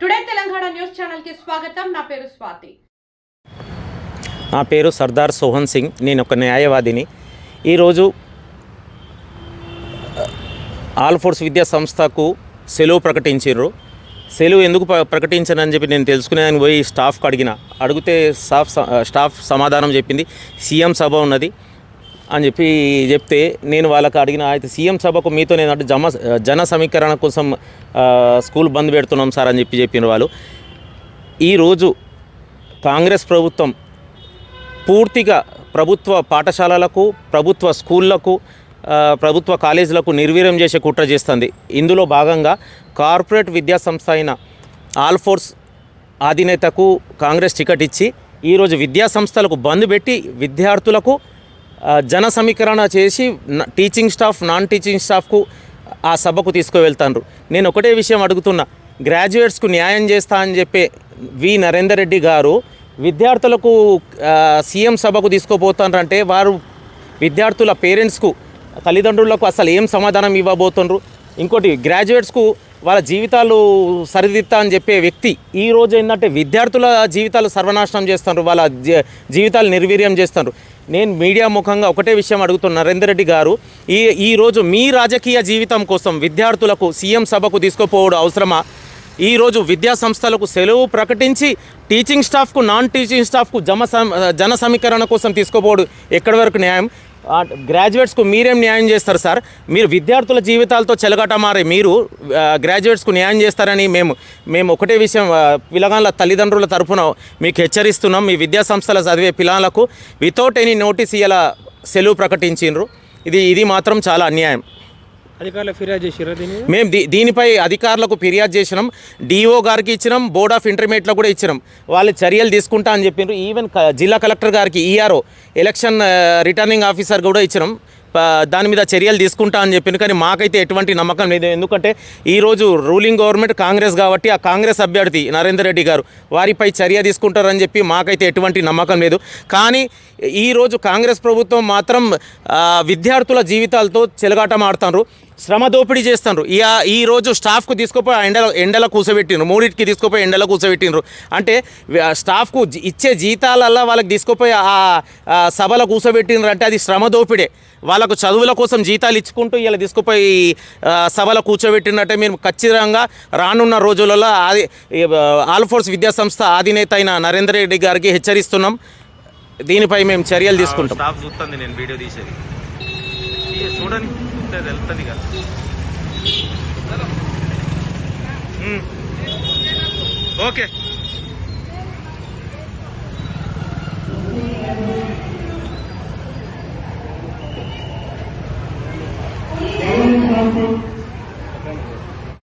Today Telangana news ఛానల్కి స్వాగతం. నా పేరు స్వాతి. నా పేరు సర్దార్ సోహన్ సింగ్. నేను ఒక న్యాయవాదిని. ఈరోజు ఆల్ ఫోర్స్ విద్యా సంస్థకు సెలవు ప్రకటించారు సెలవు ఎందుకు ప్రకటించనని చెప్పి నేను తెలుసుకునేదానికి పోయి స్టాఫ్కి అడిగిన. అడిగితే స్టాఫ్ స్టాఫ్ సమాధానం చెప్పింది. సీఎం సభ ఉన్నది. అని చెప్పి చెప్తే నేను వాళ్ళకి అడిగిన అయితే సీఎం సభకు మీతో నేను అంటే జమ జన సమీకరణ కోసం స్కూల్ బంద్ పెడుతున్నాం సార్ అని చెప్పి చెప్పిన వాళ్ళు. ఈరోజు కాంగ్రెస్ ప్రభుత్వం పూర్తిగా ప్రభుత్వ పాఠశాలలకు ప్రభుత్వ స్కూళ్ళకు ప్రభుత్వ కాలేజీలకు నిర్వీర్యం చేసే కుట్ర చేస్తుంది. ఇందులో భాగంగా కార్పొరేట్ విద్యా సంస్థ అయిన ఆల్ఫోర్స్ అధినేతకు కాంగ్రెస్ టికెట్ ఇచ్చి ఈరోజు విద్యా సంస్థలకు బంద్ పెట్టి విద్యార్థులకు జన సమీకరణ చేసి టీచింగ్ స్టాఫ్ నాన్ టీచింగ్ స్టాఫ్కు ఆ సభకు తీసుకువెళ్తాను నేను ఒకటే విషయం అడుగుతున్నా. గ్రాడ్యుయేట్స్కు న్యాయం చేస్తా అని చెప్పే వి నరేందర్ రెడ్డి గారు విద్యార్థులకు సీఎం సభకు తీసుకుపోతారంటే వారు విద్యార్థుల పేరెంట్స్కు తల్లిదండ్రులకు అసలు ఏం సమాధానం ఇవ్వబోతుండ్రు? ఇంకోటి గ్రాడ్యుయేట్స్కు వాళ్ళ జీవితాలు సరిదిద్దా అని చెప్పే వ్యక్తి ఈ రోజు ఏంటంటే విద్యార్థుల జీవితాలు సర్వనాశనం చేస్తున్నారు వాళ్ళ జీ- జీవితాలు నిర్వీర్యం చేస్తున్నారు. నేను మీడియా ముఖంగా ఒకటే విషయం అడుగుతున్నా నరేందర్ రెడ్డి గారు ఈ ఈరోజు మీ రాజకీయ జీవితం కోసం విద్యార్థులకు సీఎం సభకు తీసుకుపోవడం అవసరమా? ఈరోజు విద్యా సంస్థలకు సెలవు ప్రకటించి టీచింగ్ స్టాఫ్కు నాన్ టీచింగ్ స్టాఫ్కు జమ సమ జన సమీకరణ కోసం తీసుకోపోవడం ఎక్కడి వరకు న్యాయం? గ్రాడ్యుయేట్స్కు మీరేం న్యాయం చేస్తారు సార్? మీరు విద్యార్థుల జీవితాలతో చెలగట మారే మీరు గ్రాడ్యుయేట్స్కు న్యాయం చేస్తారని మేము మేము ఒకటే విషయం పిల్లగాళ్ళ తల్లిదండ్రుల తరఫున మీకు హెచ్చరిస్తున్నాం. మీ విద్యా సంస్థల చదివే పిల్లలకు వితౌట్ ఎనీ నోటీస్ ఇలా సెలవు ప్రకటించిండ్రు. ఇది ఇది మాత్రం చాలా అన్యాయం. అధికారులకు ఫిర్యాదు చేసిరా మేము దీ దీనిపై అధికారులకు ఫిర్యాదు చేసినాం. డిఓ గారికి ఇచ్చినాం బోర్డ్ ఆఫ్ ఇంటర్మీడియట్లో కూడా ఇచ్చినాం. వాళ్ళు చర్యలు తీసుకుంటా అని చెప్పిండ్రు ఈవెన్ జిల్లా కలెక్టర్ గారికి ఈఆర్ఓ ఎలక్షన్ రిటర్నింగ్ ఆఫీసర్ కూడా ఇచ్చినాం. దాని మీద చర్యలు తీసుకుంటా అని చెప్పింది కానీ మాకైతే ఎటువంటి నమ్మకం లేదు. ఎందుకంటే ఈరోజు రూలింగ్ గవర్నమెంట్ కాంగ్రెస్ కాబట్టి ఆ కాంగ్రెస్ అభ్యర్థి నరేందర్ రెడ్డి గారు వారిపై చర్య తీసుకుంటారని చెప్పి మాకైతే ఎటువంటి నమ్మకం లేదు. కానీ ఈరోజు కాంగ్రెస్ ప్రభుత్వం మాత్రం విద్యార్థుల జీవితాలతో చెలగాటమాడుతున్నారు శ్రమ దోపిడీ చేస్తున్నారు ఈ ఈ రోజు స్టాఫ్కు తీసుకుపోయి ఆ ఎండల ఎండల కూసబెట్టిండ్రు. మూడింటికి తీసుకుపోయి ఎండల కూసబెట్టిండ్రు. అంటే స్టాఫ్కు ఇచ్చే జీతాలల్లా వాళ్ళకి తీసుకుపోయి ఆ సభలో కూసబెట్టిండ్రు అంటే అది శ్రమ దోపిడే. వాళ్ళ వాళ్ళకు చదువుల కోసం జీతాలు ఇచ్చుకుంటూ ఇలా తీసుకుపోయి సభలో కూర్చోబెట్టినట్టే మేము ఖచ్చితంగా రానున్న రోజులలో ఆది ఆల్ఫోర్స్ విద్యా సంస్థ అధినేత అయిన నరేందర్ రెడ్డి గారికి హెచ్చరిస్తున్నాం. దీనిపై మేము చర్యలు తీసుకుంటాం. స్టాఫ్ చూస్తుంది నేను వీడియో తీసేది. చూడండి కదా. ఓకే. wonderful